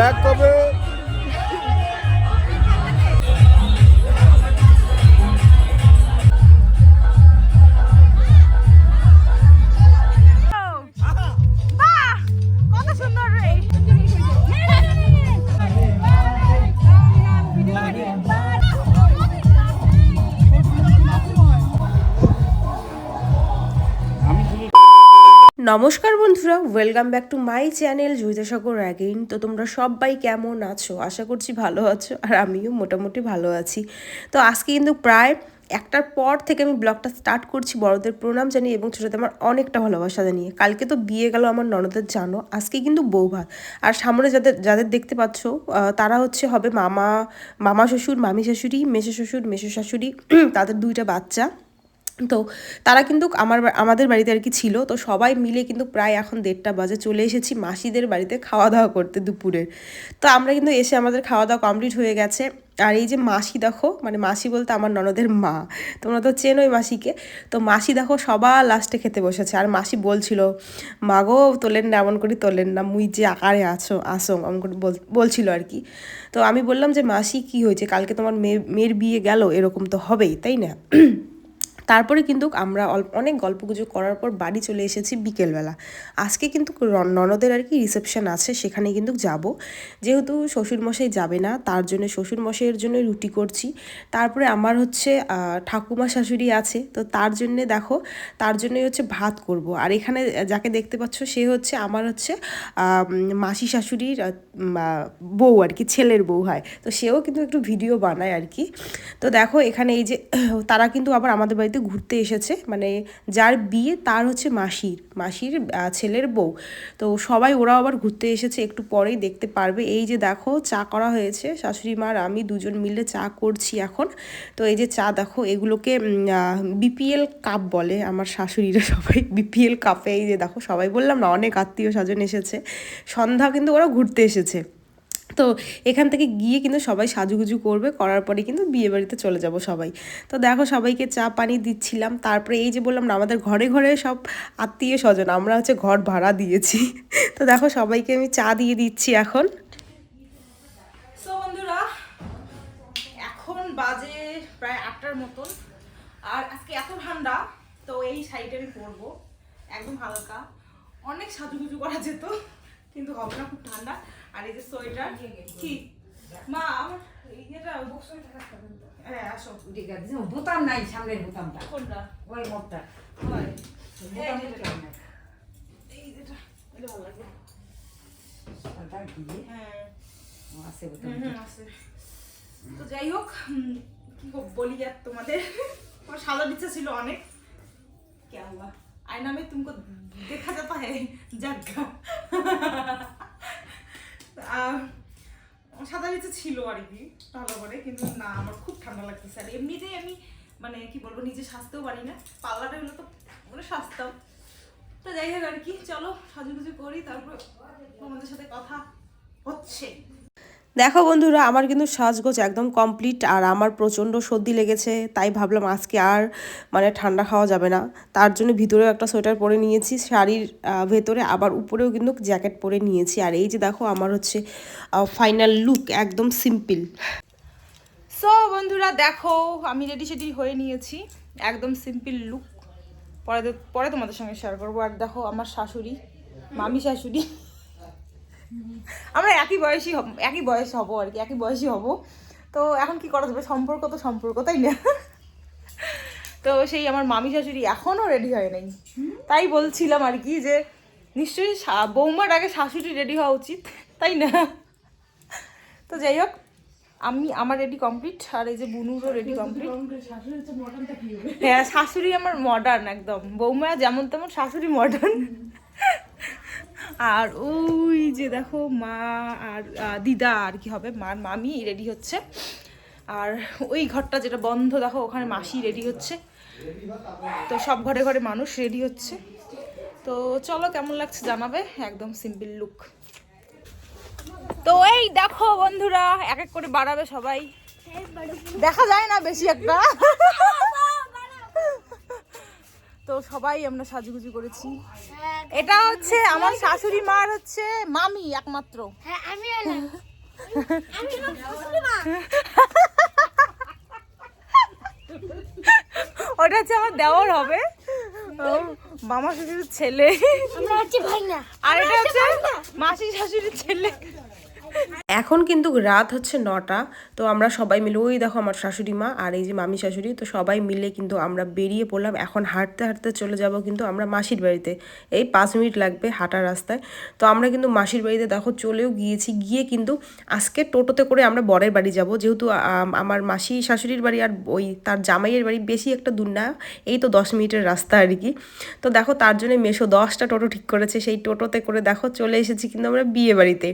Black কবে নমস্কার বন্ধুরা welcome back to my channel Joyita Sagar again তো তোমরা সবাই কেমন আছো? আশা করছি ভালো আছো, আর আমিও মোটামুটি ভালো আছি। তো আজকে কিন্তু প্রায় একটার পর থেকে আমি ব্লগটা স্টার্ট করছি বড়দের প্রণাম জানিয়ে এবং ছোটোদের আমার অনেকটা ভালোবাসা জানিয়ে। কালকে তো বিয়ে গেল আমার ননদের জানো, আজকে কিন্তু বউ ভাত আর সামনে যাদের যাদের দেখতে পাচ্ছ তারা হচ্ছে হবে মামা মামা শ্বশুর, মামি শাশুড়ি মেসো শ্বশুর, মেসো শাশুড়ি, তাদের দুইটা বাচ্চা। তো তারা কিন্তু আমার আমাদের বাড়িতে আর কি ছিল। তো সবাই মিলে কিন্তু প্রায় এখন দেড়টা বাজে চলে এসেছি মাসিদের বাড়িতে খাওয়া দাওয়া করতে দুপুরের। তো আমরা কিন্তু এসে আমাদের খাওয়া দাওয়া কমপ্লিট হয়ে গেছে। আর এই যে মাসি দেখো মানে মাসি বলতে আমার ননদের মা, তোমরা তো চেনোই মাসিকে। তো মাসি দেখো সবার লাস্টে খেতে বসেছে। আর মাসি বলছিল মাগো তোলেন না, এমন করি তোলেন না, মুই যে আকারে আছো, আসো, এমন করে বলছিল আর কি। তো আমি বললাম যে, মাসি, কি হয়েছে? কালকে তোমার মেয়ে, মেয়ের বিয়ে গেল, এরকম তো হবেই, তাই না? তারপরে কিন্তু আমরা অনেক গল্পগুজব করার পর বাড়ি চলে এসেছি বিকেলবেলা। আজকে কিন্তু ননদের আর কি রিসেপশন আছে, সেখানে কিন্তু যাব। যেহেতু শ্বশুরমশাই যাবে না, তার জন্য শ্বশুরমশাইয়ের জন্য রুটি করছি। তারপরে আমার হচ্ছে ঠাকুমা শাশুড়ি আছে, তো তার জন্যে দেখো, তার জন্যই হচ্ছে ভাত করব। আর এখানে যাকে দেখতে পাচ্ছ, সে হচ্ছে আমার হচ্ছে মাসি শাশুড়ির বউ আর কি, ছেলের বউ হয়। তো সেও কিন্তু একটু ভিডিও বানায় আর কি। তো দেখো এখানে এই যে, তারা কিন্তু আবার আমাদের বাড়িতে ঘুরতে এসেছে। মানে যার বিয়ে তার হচ্ছে মাসির মাসির ছেলের বউ। তো সবাই ওরাও আবার ঘুরতে এসেছে, একটু পরেই দেখতে পারবে। এই যে দেখো, চা করা হয়েছে। শাশুড়ি মার আমি দুজন মিলে চা করছি এখন। তো এই যে চা দেখো, এগুলোকে বিপিএল কাপ বলে আমার শাশুড়িরা সবাই। বিপিএল কাপে এই যে দেখো, সবাই বললাম না, অনেক আত্মীয় স্বজন এসেছে। সন্ধ্যা কিন্তু ওরা ঘুরতে এসেছে। তো এখান থেকে গিয়ে কিন্তু সবাই সাজুগুজু করবে, করার পরে কিন্তু বিয়ে বাড়িতে চলে যাব সবাই। তো দেখো সবাইকে চা পানি দিচ্ছিলাম, তারপরে এই যে বললাম না, আমাদের ঘরে ঘরে সব আত্মীয় স্বজন, আমরা হচ্ছে ঘর ভাড়া দিয়েছি। তো দেখো সবাইকে আমি চা দিয়ে দিচ্ছি এখন। এখন বাজে প্রায় আটটার মতন, আর আজকে এত ঠান্ডা, তো এই শাড়িটা আমি পরবো, একদম হালকা। অনেক সাজুগুজু করা যেত, কিন্তু হবে না, খুব ঠান্ডা। আর এই যে সোয়েটার কি? মা আমার ঠিক আছে বোতাম নাই সামনের বোতামটা। হ্যাঁ। তো যাই হোক কি বলি আর তোমাদের। আমার সাদা ইচ্ছা ছিল অনেক। কে আল্লাহ। আয়না মে দেখা যাতা হ্যাঁ যাক আর নিচে ছিল আর কি, ভালো করে, কিন্তু না, আমার খুব ঠান্ডা লাগতেছে। আর এমনিতেই আমি মানে কি বলব, নিজে সাজতেও পারি না। পাল্লাটা হলে তো মানে সাজতাম। তো যাই হোক আর কি, চলো, সাজুগুজু করি, তারপর তোমাদের সাথে কথা হচ্ছে। দেখো বন্ধুরা, আমার কিন্তু সাজগোজ একদম কমপ্লিট আর আমার প্রচণ্ড সর্দি লেগেছে, তাই ভাবলাম আজকে আর মানে ঠান্ডা খাওয়া যাবে না। তার জন্য ভিতরেও একটা সোয়েটার পরে নিয়েছি, শাড়ির ভেতরে আবার উপরেও কিন্তু জ্যাকেট পরে নিয়েছি। আর এই যে দেখো, আমার হচ্ছে ফাইনাল লুক একদম সিম্পল সো বন্ধুরা, দেখো, আমি রেডি সেডি হয়ে নিয়েছি, একদম সিম্পল লুক পরে পরে তোমাদের সঙ্গে শেয়ার করব। আর দেখো, আমার শাশুড়ি, মামি শাশুড়ি। আমরা একই বয়সী একই বয়স হব আর কি একই বয়সী হব। তো এখন কি করা যাবে? সম্পর্ক তো সম্পর্ক তাই না? তো সেই আমার মামি শাশুড়ি এখনও রেডি হয় নাই। তাই বলছিলাম আর কি যে নিশ্চয়ই বৌমার আগে শাশুড়ি রেডি হওয়া উচিত তাই না? তো যাই হোক আমি আমার রেডি কমপ্লিট আর এই যে বুনুরও রেডি কমপ্লিট হ্যাঁ শাশুড়ি আমার মডার্ন একদম। বৌমা যেমন তেমন শাশুড়ি মডার্ন আর ওই যে দেখো মা আর দিদা আর কি হবে, মার মামি রেডি হচ্ছে। আর ওই ঘরটা যেটা বন্ধ, দেখো ওখানে মাসি রেডি হচ্ছে। তো সব ঘরে ঘরে মানুষ রেডি হচ্ছে। তো চলো কেমন লাগছে জানাবে? একদম সিম্পল লুক তো এই দেখো বন্ধুরা, এক এক করে বাড়াবে সবাই। দেখা যায় না বেশি একটা। তো সবাই আমরা সাজুগুজু করেছি। এটা হচ্ছে আমার শাশুড়ি মার হচ্ছে মামি একমাত্র। হ্যাঁ ওটা হচ্ছে আমার দেওর হবে। মামা শ্বশুরের ছেলে। আর এটা হচ্ছে মাসি শাশুড়ির ছেলে। এখন কিন্তু রাত হচ্ছে নটা, তো আমরা সবাই মিলে, ওই দেখো আমার শাশুড়ি মা আর এই যে মামি শাশুড়ি, তো সবাই মিলে কিন্তু আমরা বেরিয়ে পড়লাম। এখন হাঁটতে হাঁটতে চলে যাব কিন্তু আমরা মাসির বাড়িতে। এই পাঁচ মিনিট লাগবে হাঁটার রাস্তায়। তো আমরা কিন্তু মাসির বাড়িতে দেখো চলেও গিয়েছি। গিয়ে কিন্তু আজকে টোটোতে করে আমরা বরের বাড়ি যাব। যেহেতু আমার মাসি শাশুড়ির বাড়ি আর ওই তার জামাইয়ের বাড়ি বেশি একটা দূর না, এই তো দশ মিনিটের রাস্তা আর কি। তো দেখো তার জন্য মেশো দশটা টোটো ঠিক করেছে। সেই টোটোতে করে দেখো চলে এসেছি কিন্তু আমরা বিয়ে বাড়িতে।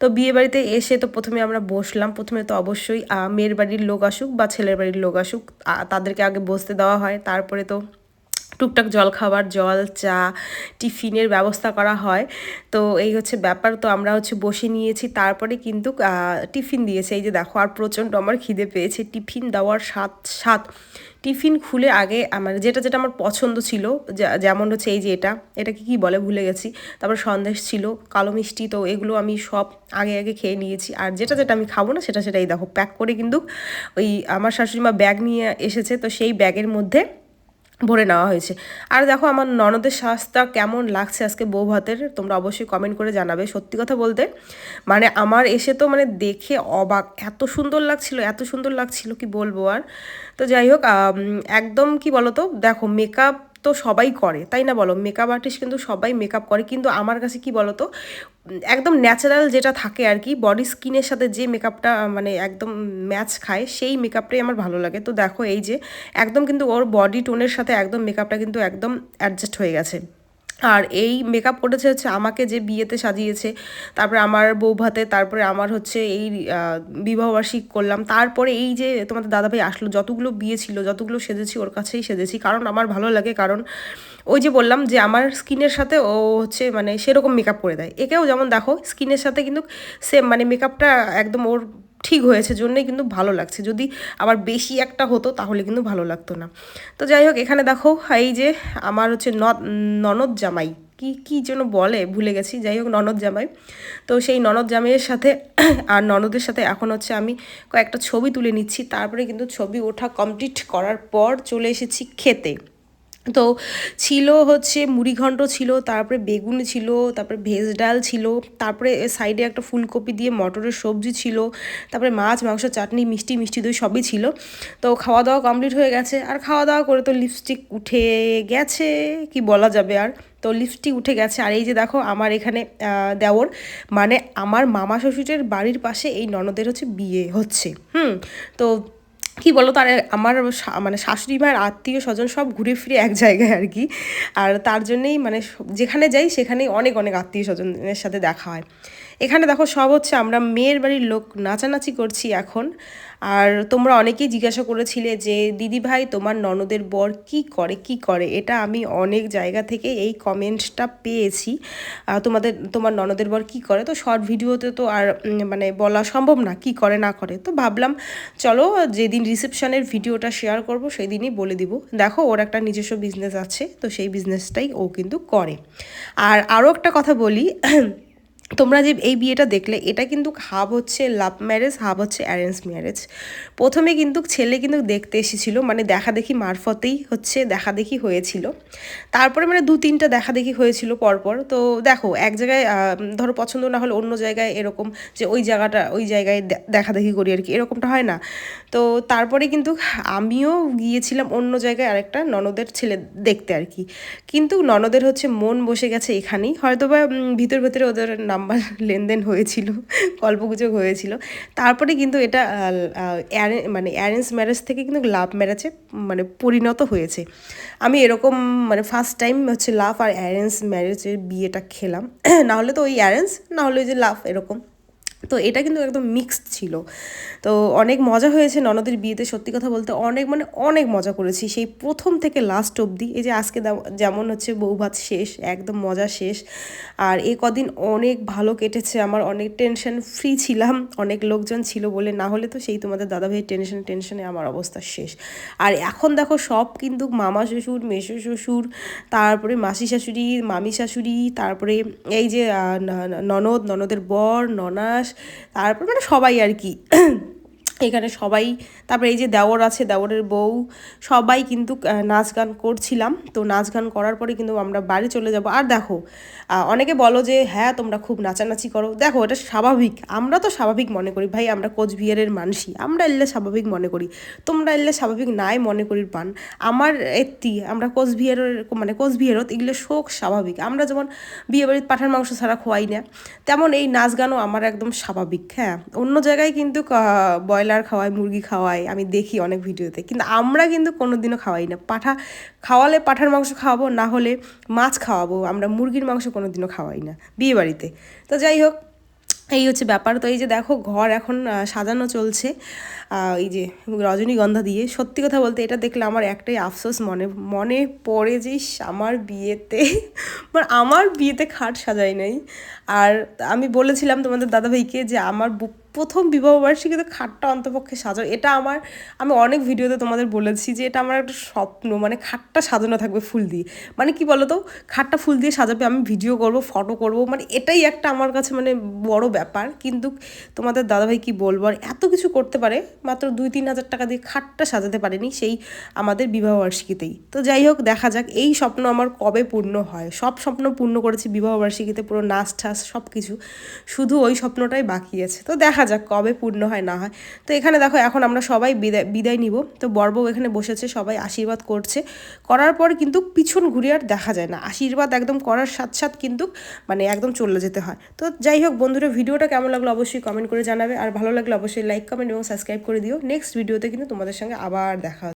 তো বিয়ে বাড়িতে এসে তো প্রথমে আমরা বসলাম। প্রথমে তো অবশ্যই মেয়ের বাড়ির লোক আসুক বা ছেলের বাড়ির লোক আসুক তাদেরকে আগে বসতে দেওয়া হয়। তারপরে তো টুকটাক জল খাবার জল, চা, টিফিনের ব্যবস্থা করা হয়। তো এই হচ্ছে ব্যাপার। তো আমরা হচ্ছে বসে নিয়েছি। তারপরে কিন্তু টিফিন দিয়েছে। এই যে দেখো, আর প্রচণ্ড আমার খিদে পেয়েছে। টিফিন দেওয়ার স্বাদ স্বাদ। টিফিন খুলে আগে আমার, যেটা যেটা আমার পছন্দ ছিল যেমন হচ্ছে এই যে এটা, এটাকে কি বলে? ভুলে গেছি। তারপর সন্দেশ ছিল, কালো মিষ্টি, তো এগুলো আমি সব আগে আগে খেয়ে নিয়েছি। আর যেটা যেটা আমি খাব না, সেটা, সেটাই দেখো। প্যাক করে কিন্তু ওই আমার শাশুড়ি মা ব্যাগ নিয়ে এসেছে। তো সেই ব্যাগের মধ্যে ভরে নেওয়া হয়েছে। আর দেখো আমার ননদের শ্বাসটা কেমন লাগছে আজকে বউ ভাতের তোমরা অবশ্যই কমেন্ট করে জানাবে, সত্যি কথা বলতে। মানে আমার এসে তো মানে দেখে অবাক, এত সুন্দর লাগছিল, এত সুন্দর লাগছিল, কি বলব আর। তো যাই হোক একদম কি বলো তো দেখো মেকআপ তো সবাই করে, তাই না বলো? মেকআপ আর্টিস্ট কিন্তু সবাই মেকআপ করে, কিন্তু আমার কাছে কি বলো তো একদম ন্যাচারাল যেটা থাকে আর কি বডি স্কিনের সাথে যে মেকআপটা মানে একদম ম্যাচ খায়, সেই মেকআপটাই আমার ভালো লাগে। তো দেখো এই যে, একদম কিন্তু ওর বডি টোনের সাথে একদম মেকআপটা কিন্তু একদম অ্যাডজাস্ট হয়ে গেছে। আর এই মেকআপ করেছে হচ্ছে আমাকে যে বিয়েতে সাজিয়েছে, তারপরে আমার বউ ভাতে তারপরে আমার হচ্ছে এই বিবাহবার্ষিক করলাম, তারপরে এই যে তোমাদের দাদাভাই আসলো, যতগুলো বিয়ে ছিল, যতগুলো সেজেছি ওর কাছেই সেজেছি, কারণ আমার ভালো লাগে, কারণ ওই যে বললাম যে আমার স্কিনের সাথে ও হচ্ছে মানে সেরকম মেকআপ করে দেয়, একেও যেমন দেখো, স্কিনের সাথে কিন্তু সেম মানে মেকআপটা একদম ওর ঠিক হয়েছে, জন্যই কিন্তু ভালো লাগছে। যদি আবার বেশি একটা হতো, তাহলে কিন্তু ভালো লাগতো না। তো যাই হোক, এখানে দেখো, এই যে আমার হচ্ছে ননদ জামাই। কি কি যেন বলে, ভুলে গেছি। যাই হোক, ননদ জামাই। তো সেই ননদ জামাইয়ের সাথে আর ননদের সাথে এখন হচ্ছে আমি কয়েকটা ছবি তুলে নিচ্ছি। তারপরে কিন্তু ছবি ওঠা কমপ্লিট করার পর চলে এসেছি খেতে। তো ছিল হচ্ছে মুড়িঘণ্ট ছিল, তারপরে বেগুন ছিল, তারপরে ভেজ ডাল ছিল, তারপরে সাইডে একটা ফুলকপি দিয়ে মটরের সবজি ছিল, তারপরে মাছ, মাংস, চাটনি, মিষ্টি মিষ্টি দই সবই ছিল। তো খাওয়া দাওয়া কমপ্লিট হয়ে গেছে। আর খাওয়া দাওয়া করে তো লিপস্টিক উঠে গেছে, কি বলা যাবে আর? তো লিপস্টিক উঠে গেছে। আর এই যে দেখো আমার এখানে দেওর মানে আমার মামা শ্বশুরের বাড়ির পাশে এই ননদের হচ্ছে বিয়ে হচ্ছে। হুম, তো কি বলো তার আমার মানে শাশুড়ি মায়ের আত্মীয় স্বজন সব ঘুরে ফিরে এক জায়গায় আর কি। আর তার জন্যেই মানে যেখানে যাই সেখানেই অনেক অনেক আত্মীয় স্বজনের সাথে দেখা হয়। এখানে দেখো সব হচ্ছে আমরা মেয়ের বাড়ির লোক নাচানাচি করছি এখন। আর তোমরা অনেকেই জিজ্ঞাসা করেছিলে যে, দিদি ভাই, তোমার ননদের বর কি করে কি করে? এটা আমি অনেক জায়গা থেকে এই কমেন্টসটা পেয়েছি। তোমাদের, তোমার ননদের বর কি করে? তো শর্ট ভিডিওতে তো আর মানে বলা সম্ভব না, কি করে, না করে। তো ভাবলাম, চলো যেদিন রিসেপশনের ভিডিওটা শেয়ার করব সেই দিনই বলে দিব। দেখো, ওর একটা নিজস্ব বিজনেস আছে, তো সেই বিজনেসটাই ও কিন্তু করে। আর আরও একটা কথা বলি তোমরা যে এই বিয়েটা দেখলে, এটা কিন্তু হাব হচ্ছে লাভ ম্যারেজ হাব হচ্ছে অ্যারেঞ্জ ম্যারেজ প্রথমে কিন্তু ছেলে কিন্তু দেখতে এসেছিল মানে দেখা দেখি মারফতেই হচ্ছে দেখা দেখি হয়েছিল। তারপরে মানে দু তিনটা দেখা দেখি হয়েছিল পরপর। তো দেখো, এক জায়গায় ধরো পছন্দ না হলে অন্য জায়গায় এরকম যে ওই জায়গাটা, ওই জায়গায় দেখা দেখি করি আর কি, এরকমটা হয় না। তো তারপরে কিন্তু আমিও গিয়েছিলাম অন্য জায়গায় আরেকটা ননদের ছেলে দেখতে আর কি। কিন্তু ননদের হচ্ছে মন বসে গেছে এখানেই। হয়তো বা ভিতর ভেতরে ওদের নাম্বার লেনদেন হয়েছিল, গল্পগুজব হয়েছিল। তারপরে কিন্তু এটা মানে অ্যারেঞ্জ ম্যারেজ থেকে কিন্তু লাভ ম্যারেজে মানে পরিণত হয়েছে। আমি এরকম মানে ফার্স্ট টাইম হচ্ছে লাভ আর অ্যারেঞ্জ ম্যারেজের বিয়েটা খেলাম। না হলে তো ওই অ্যারেঞ্জ না হলে ওই যে লাভ এরকম। তো এটা কিন্তু একদম মিক্সড ছিল। তো অনেক মজা হয়েছে ননদের বিয়েতে, সত্যি কথা বলতে অনেক মানে অনেক মজা করেছি। সেই প্রথম থেকে লাস্ট অবধি, এই যে আজকে যেমন হচ্ছে বউ ভাত শেষ, একদম মজা শেষ। আর এ কদিন অনেক ভালো কেটেছে, আমার অনেক টেনশন ফ্রি ছিলাম, অনেক লোকজন ছিল বলে, না হলে তো সেই তোমাদের দাদাভাইয়ের টেনশন টেনশনে আমার অবস্থা শেষ। আর এখন দেখো সব কিন্তু মামা শ্বশুর, মেসো শ্বশুর, তারপরে মাসি শাশুড়ি, মামি শাশুড়ি, তারপরে এই যে ননদ, ননদের বর, ননাস তারপর মানে সবাই আর কি এখানে সবাই, তারপরে এই যে দেওর আছে, দেওরের বউ, সবাই কিন্তু নাচ গান করছিলাম। তো নাচ গান করার পরে কিন্তু আমরা বাড়ি চলে যাব। আর দেখো অনেকে বলো যে হ্যাঁ তোমরা খুব নাচানাচি করো। দেখো, এটা স্বাভাবিক। আমরা তো স্বাভাবিক মনে করি, ভাই, আমরা কোচবিহারের মানুষই। আমরা এলে স্বাভাবিক মনে করি। তোমরা এলে স্বাভাবিক নাই মনে করি পান। আমার এত্তি, আমরা কোচবিহারের মানে কোচবিহারত এগুলো শোক স্বাভাবিক। আমরা যেমন বিয়ে বাড়িতে পাঠার মাংস ছাড়া খোয়াই না, তেমন এই নাচ গানও আমার একদম স্বাভাবিক। হ্যাঁ অন্য জায়গায় কিন্তু ব্রয়লার খাওয়ায় মুরগি খাওয়াই, আমি দেখি অনেক ভিডিওতে। কিন্তু আমরা কিন্তু কোনোদিনও খাওয়াই না। পাঠা, খাওয়ালে পাঠার মাংস খাওয়াবো, না হলে মাছ খাওয়াবো। আমরা মুরগির মাংস কোনোদিনও খাওয়াই না, বিয়ে বাড়িতে। তো যাই হোক, এই হচ্ছে ব্যাপার। তো এই যে দেখো, ঘর এখন সাজানো চলছে। এই যে রজনীগন্ধা দিয়ে। সত্যি কথা বলতে এটা দেখলে আমার একটাই আফসোস মনে মনে পড়ে যে আমার বিয়েতে মানে আমার বিয়েতে খাট সাজাই নাই। আর আমি বলেছিলাম তোমাদের দাদাভাইকে যে আমার প্রথম বিবাহবার্ষিকীতে খাটটা অন্তপক্ষে সাজাও। এটা আমার, আমি অনেক ভিডিওতে তোমাদের বলেছি যে এটা আমার একটা স্বপ্ন মানে খাটটা সাজানো থাকবে ফুল দিয়ে। মানে কি বলো তো খাটটা ফুল দিয়ে সাজাবে, আমি ভিডিও করব, ফটো করব মানে এটাই একটা আমার কাছে মানে বড় ব্যাপার। কিন্তু তোমাদের দাদাভাই কি বলব, আর এত কিছু করতে পারে, মাত্র দুই তিন হাজার টাকা দিয়ে খাটটা সাজাতে পারেনি সেই আমাদের বিবাহবার্ষিকীতেই তো যাই হোক, দেখা যাক, এই স্বপ্ন আমার কবে পূর্ণ হয়? সব স্বপ্ন পূর্ণ করেছি বিবাহবার্ষিকীতে পুরো নাচ ঠাস সব কিছু শুধু ওই স্বপ্নটাই বাকি আছে। তো দেখা যাক কবে পূর্ণ হয়, না হয়। তো এখানে দেখো, এখন আমরা সবাই বিদায় বিদায় নিব। তো বড়বউ এখানে বসেছে, সবাই আশীর্বাদ করছে। করার পর কিন্তু পিছন ঘুরে আর দেখা যায় না। আশীর্বাদ একদম করার সাথে সাথ কিন্তু মানে একদম চলে যেতে হয়। তো যাই হোক বন্ধুরা, ভিডিওটা কেমন লাগল অবশ্যই কমেন্ট করে জানাবে। আর ভালো লাগলে অবশ্যই লাইক কমেন্ট এবং সাবস্ক্রাইব করে দিও। নেক্সট ভিডিওতে কিন্তু তোমাদের সঙ্গে আবার দেখা।